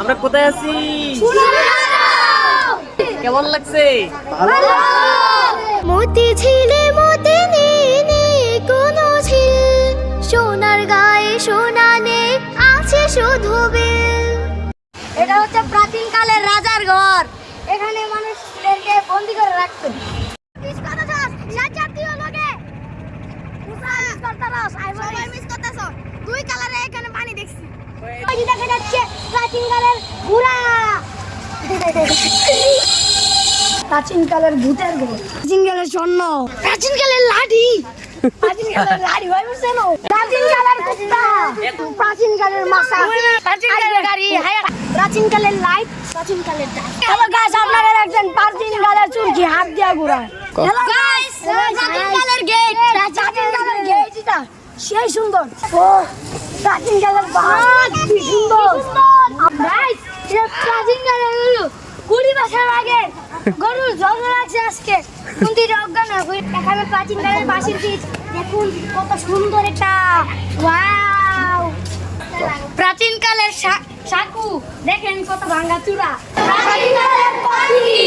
আমরা কোথায় আছি? কেমন লাগছে? মতি ছিলে মতি নেই কোনো ছিল সোনার গায়ে সোনা নেই আছে শুধু বেল। এটা হচ্ছে প্রাচীন কালের রাজার ঘর। এখানে মানুষদেরকে বন্দি করে রাখতো দুই কালারে এখানে পানি দেখছি ওই যে দেখা যাচ্ছে প্রাচীন কালের ঘোড়া প্রাচীন কালের ভূতের ঘর। প্রাচীন কালের স্বর্ণ। প্রাচীন কালের লাঠি। প্রাচীন কালের লাঠি ভাই বুঝছেন? প্রাচীন কালের কুত্তা। প্রাচীন মাছা। প্রাচীন গাড়ি প্রাচীন লাইট প্রাচীন কালের হ্যালো গাইস আপনারা দেখছেন প্রাচীন চুরকি হাত দিয়া ঘোরায়। হ্যালো গাইস প্রাচীন গেট প্রাচীন গেট এটা সেই সুন্দর। ও প্রাচীন কালের বাঘ কি সুন্দর গাইস এটা প্রাচীন কালের হলো কুড়ি বছর আগে গরুর জন্ম লাগছে আজকে। মন্দিরে অজ্ঞান হয়ে এখানে প্রাচীন কালের বাঁশির বীজ। দেখুন কত সুন্দর এটা। ওয়াও! প্রাচীন কালের সাকু। দেখেন কত ভাঙ্গা চূড়া। প্রাচীন কালের পাখি।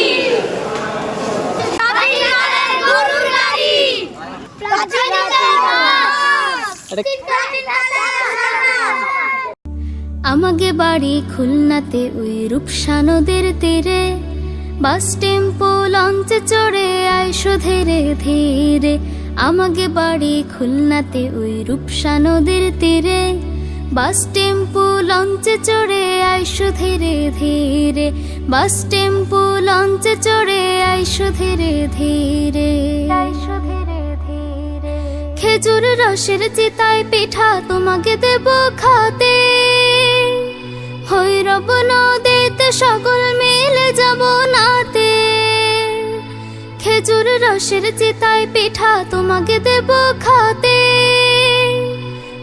প্রাচীন কালের গরুর গাড়ি। প্রাচীন কালের প্রাচীন কালের আমাকে বাড়ি খুলনাতে ওই রূপসানদের তীরে। বাস টেম্পো লঞ্চে চড়ে আইসো ধীরে ধীরে। আমাকে বাড়ি খুলনাতে ওই রূপসা নদীর তীরে। বাস টেম্পো লঞ্চে চড়ে আইসো ধীরে ধীরে। বাস টেম্পো লঞ্চে চড়ে আইসো ধীরে। ধীরে আইসো ধীরে ধীরে। খেজুর রসের চিতায় পিঠা তোমাকে দেব খাতে। হৈরব নদীতে সকল মিলে খেজুর রসের চিতায় পিঠা তোমাকে দেব খাতে।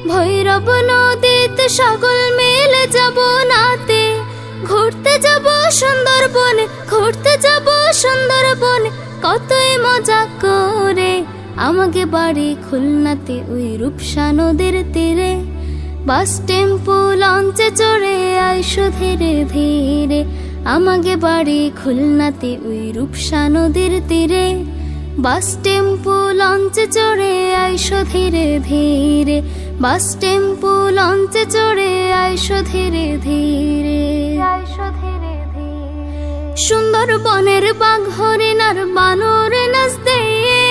ভৈরব নদীতে সকল মেলে যাব নাতে। ঘুরতে যাব সুন্দরবনে, ঘুরতে যাব সুন্দরবনে, কতই মজা করে। আমাকে বাড়ি খুলনাতে ওই রূপসা নদীর তীরে। বাস টেম্পো লঞ্চে চড়ে আইসো ধীরে ধীরে। আমাকে বাড়ি খুলনাতে ওই রূপসা নদীর তীরে। বাস টেম্পো লঞ্চে চড়ে আইসো ধীরে ধীরে। বাস টেম্পো লঞ্চে চড়ে আইসো ধীরে ধীরে। আইসো ধীরে ধীরে। সুন্দরবনের বাঘ হরিণার বানরে নাচ দিয়ে।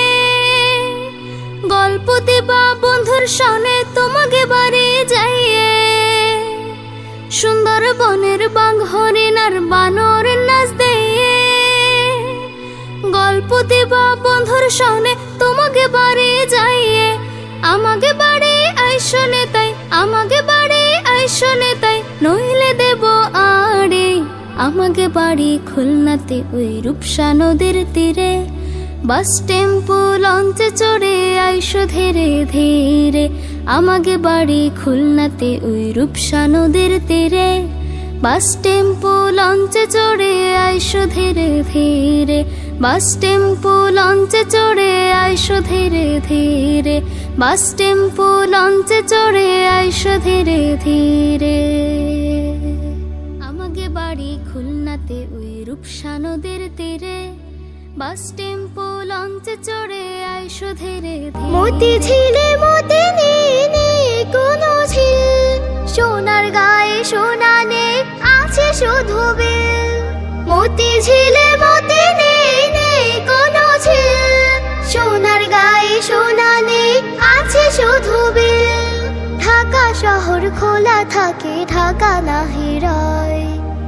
গল্প দিবা বন্ধুর সনে তোমাকে বাড়ি যাইয়ে। সুন্দরবনের বাঘ হরিণার বানর নাচ দিয়ে গল্প দিবা বন্ধুর সনে, তোমাকে বাড়ি যাইয়ে। আমাকে বাড়ি আইসনে তাই, আমাকে বাড়ি আইসনে তাই, নইলে দেব আড়ে। আমাকে বাড়ি খুলনাতে ওই রূপসা নদীর তীরে, বাস টেম্পো লঞ্চে চড়ে আইসো ধীরে ধীরে। আমাকে বাড়ি খুলনাতে ওই রূপসা নদীর তীরে বাস টেম্পো লঞ্চে চড়ে আইসো ধীরে ধীরে। বাস টেম্পো লঞ্চে চড়ে আইসো ধীরে ধীরে। বাস টেম্পো লঞ্চে চড়ে আইসো ধীরে ধীরে। আমাকে বাড়ি খুলনাতে ওই রূপসা নদীর তীরে। বাস টেম্পো লঞ্চে চড়ে আইসো ধীরে ধীরে। মতি ছিলে মতি নেই কোনো ছিল সোনার গায়ে সোনা নেই আছে শুধু বেল। মতি ছিলে মতি কোনো ছিল সোনার গায়ে সোনা নেই আছে শুধু ঢাকা শহর খোলা থাকে, ঢাকা না হিরায়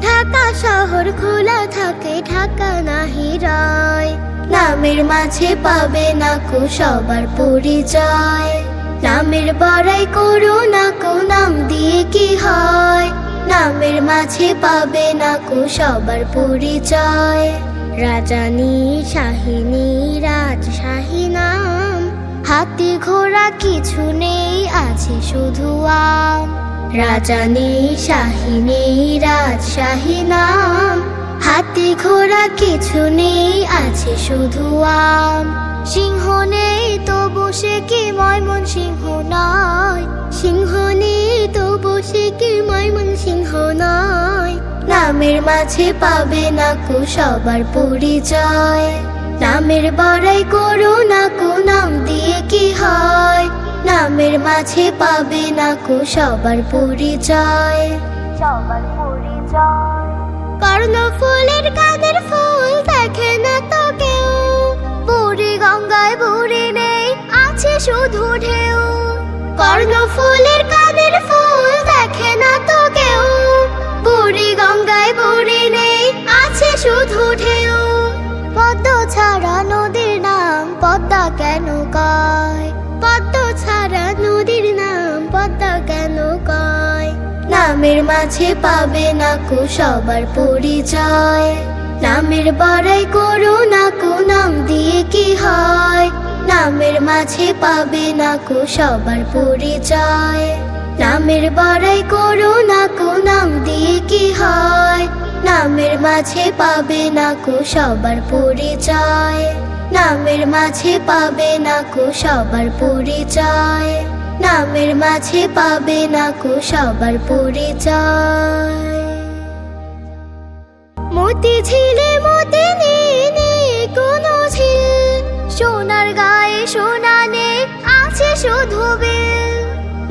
ঢাকা শহর খোলা থাকে, ঢাকা না হিরায় নামের মাঝে পাবে না কো সবার পরিচয়। নামের বড়াই করো না কো নাম পাবে না কো সবার পরিচয়। রাজানি শাহিনী রাজশাহী নাম। হাতি ঘোড়া কিছু নেই, আছে শুধু আম। রাজানি শাহিনী রাজশাহী নাম। হাতি ঘোড়া কিছু নেই, আছে শুধু আম। সিংহ নেই তো বসে কি ময়মন সিংহ নয়। সিংহ নেই তো বসে কি ময়মন সিংহ নয়। নামের মাঝে পাবে না কো সবার পরিচয়। নামের বড়াই করো না কো নাম দিয়ে কি হয়? নামের মাঝে পাবে না কো সবার পরিচয়। সবার পরিচয়। কর্ণ ফুলের কাদের ফুল দেখে নামের মাঝে পাবে না কো সবার পরিচয়। নামের বড়াই করো না কো, নাম দিয়ে কি হয়? নামের মাঝে পাবে না কো সবার পরিচয়। নামের বড়াই করো না কো, নাম দিয়ে কি হয়? নামের মাঝে পাবে না কো সবার পরিচয়। নামের মাঝে পাবে না কো সবার পরিচয়। নামের মাঝে পাবে না কো সবার পরিচয়। মতি ঝিলে মতি নেই কোনো ঝিল, সোনার গায়ে সোনা আছে শুধু বিল।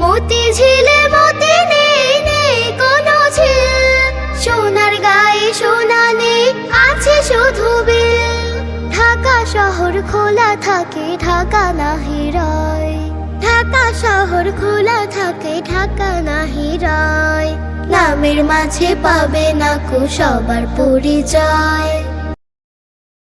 মতি ঝিলে মতি নেই কোনো ঝিল, সোনার গায়ে সোনা আছে শুধু বিল। ঢাকা শহর খোলা থাকে, ঢাকা নাহি রয়। ঢাকা শহর খোলা থাকে ঢাকা নাহি রয়। নামের মাঝে পাবে না কো সবার পরিচয়।